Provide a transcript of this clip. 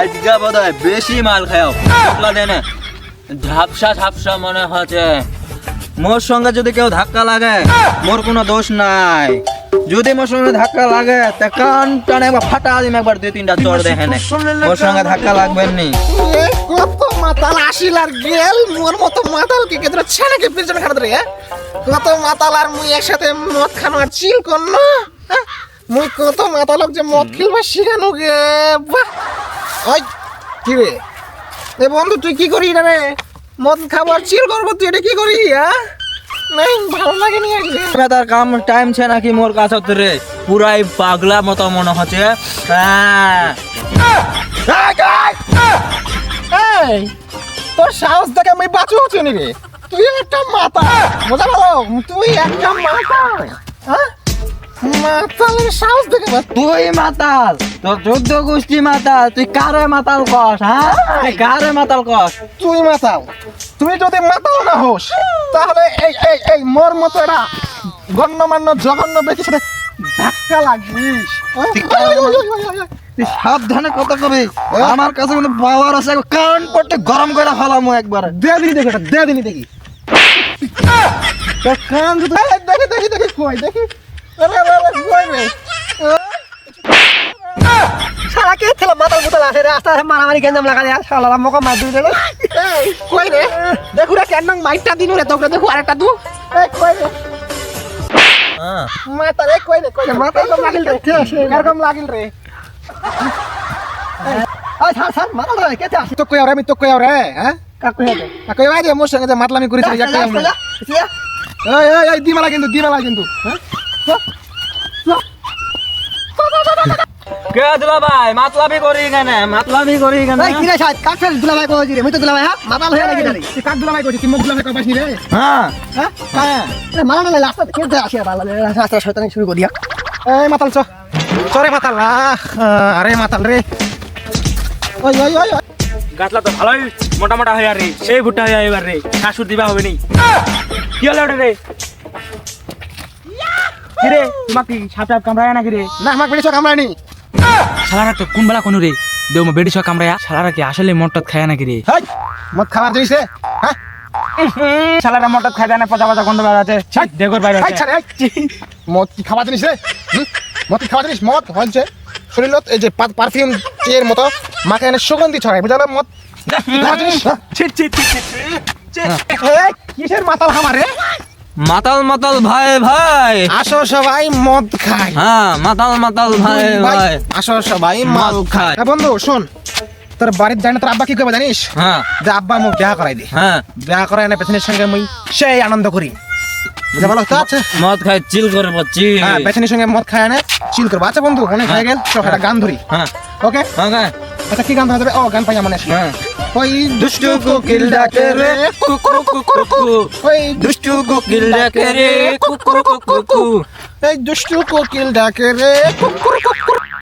আজকে বোধ হয় বেশি মাল খাও। দেয় ঝাপসা ঝাপসা মনে হচ্ছে। মোর সঙ্গে যদি কেউ ধাক্কা লাগে মোর কোনো দোষ নাই। যদি মোর সঙ্গে ধাক্কা লাগে তা কান টানে একবার ফাটা দিম একবার দুই তিনটা চড় দেখে নে মোর সঙ্গে ধাক্কা লাগবে নি। কত মাতাল আসিল আর গেল মোর মতো মাতাল কে কেতরা ছেলেকে পিছনে খাড়া রে কত মাতাল আর মুই একসাথে মদ খানো আর চিল কর না হ্যাঁ? মুই কত মাতালক যে মদ খেলবা শিখানো গে বাহ। ওই কি রে? এ বন্ধু তুই কি করি রে মদ খাবার চিল করব তুই এটা কি করি হ্যাঁ? নাই ভালো লাগে নি আগে তার কাম টাইম ছে নাকি মোর কাছে রে পুরাই পাগলা মতো মনে হচ্ছে। হ্যাঁ। এই তোর সাহস দেখে আমি বাঁচু হচ্ছে নি রে। তুই একটা মাতা বোঝা ভালো তুই একটা মাতা হ্যাঁ? মাতালের সাহস দেখে তুই মাতাল তোর চোদ্দ গোষ্ঠী মাতাল তুই কারে মাতাল কস হ্যাঁ? তুই কারে মাতাল কস? তুই মাতাল তুই যদি মাতাল না হোস তাহলে এই এই এই মোর মতো এটা গণ্যমান্য জঘন্য ব্যক্তির সাথে ধাক্কা লাগিস? তুই সাবধানে কথা কবি। আমার কাছে কিন্তু পাওয়ার আছে? কান পড়তে গরম করে ফেলামু একবার। দে দিনি দেখি দে দিনি দেখি। কান দেখি দেখি দেখি কই দেখি। আরে আরে আরে কই রে সারা কে ছিল মাতাল বুতাল আছে রে আস্তে আস্তে মারামারি গেঞ্জাম লাগা দেয় শালা মোকে মার রে এই কই রে দেখু রে কেন মাইটটা দিনু রে তোকে দেখু আরেকটা দু কই রে মাতা রে কই রে কই রে মাতা তো লাগিল রে এরকম লাগিল রে ওই ছাড় ছাড় মাতাল রে কে আছে তো কই আরে আমি তো কই আরে হ্যাঁ কাকু আরে মাতলামি এই দিমালা কিন্তু দিমালা কিন্তু কে দিলা ভাই মাতলামি করি কেন মাতলামি করি কেন এই কিরে সাহেব কাক ফেল দুলা ভাই কই রে? মুই তো দুলা ভাই হ্যাঁ? মাতাল হয়ে নাকি দাঁড়ি তুই কাক দুলা ভাই কইছিস তুই মুখ দুলা ভাই কই রে। হ্যাঁ। হ্যাঁ? হ্যাঁ। এ না লাস্ট কে দে আসে বালা রাস্তা শয়তানি শুরু করিয়া এই মাতাল চ। চরে মাতাল। আহ, আরে মাতাল রে। ওই ওই ওই ওই। গাছলা তো ভালোই মোটা মোটা হয়ে রে সেই ভুট্টা হয়ে এবার রে শাশুর দিবা হবে নি। কি হলো রে? কি রে তোমাকে কি সাপ টাপ কামড়ায় নাকি রে? না আমাকে বেড়ে শালারা তো কোন বেলা কোন রে? দেও বেডি সব কামড়ায়। শালারা কি আসলে খায় নাকি রে? হাই মদ খাবার রে হ্যাঁ? শালারা খায় না পচা পচা গন্ধ বের আছে। দেখর বাইরে মদ কি খাবার রে? মদ কি খাবার জিনিস? মদ হচ্ছে শরীরত এই যে পারফিউম মতো মাকে এনে সুগন্ধি ছড়ায় বুঝালো মদ হ্যাঁ? ছি ছি ছি ছি, ছি। এই, কিসের মাতাল খামারে মাতাল মাতাল ভাই ভাই। আসো সবাই মদ খায় হ্যাঁ মাতাল মাতাল ভাই ভাই আসো সবাই মাল খায়। খায় বন্ধু শোন। তোর বাড়ির জানি তোর আব্বা কি করবে জানিস? হ্যাঁ। যে আব্বা মুখ বিয়া করাই দি। হ্যাঁ। বিয়া করাই না পেছনের সঙ্গে মুই সেই আনন্দ করি। বুঝা ভালো তো আছে। মদ খাই চিল করব চিল হ্যাঁ পেছনের সঙ্গে মদ খায় না চিল করব। আচ্ছা বন্ধু অনেক হয়ে গেল। চল একটা গান ধরি। হ্যাঁ। ওকে? হ্যাঁ আচ্ছা কি গান ধরা যাবে? ও গান পাই মনে আছে হ্যাঁ। ওই দুষ্টু কোকিল ডাকে রে কুকুর কুকুর ওই দুষ্টু কোকিল ডাকে রে কুকুর কুকুর এই দুষ্টু কোকিল ডাকে রে কুকুর কুকুর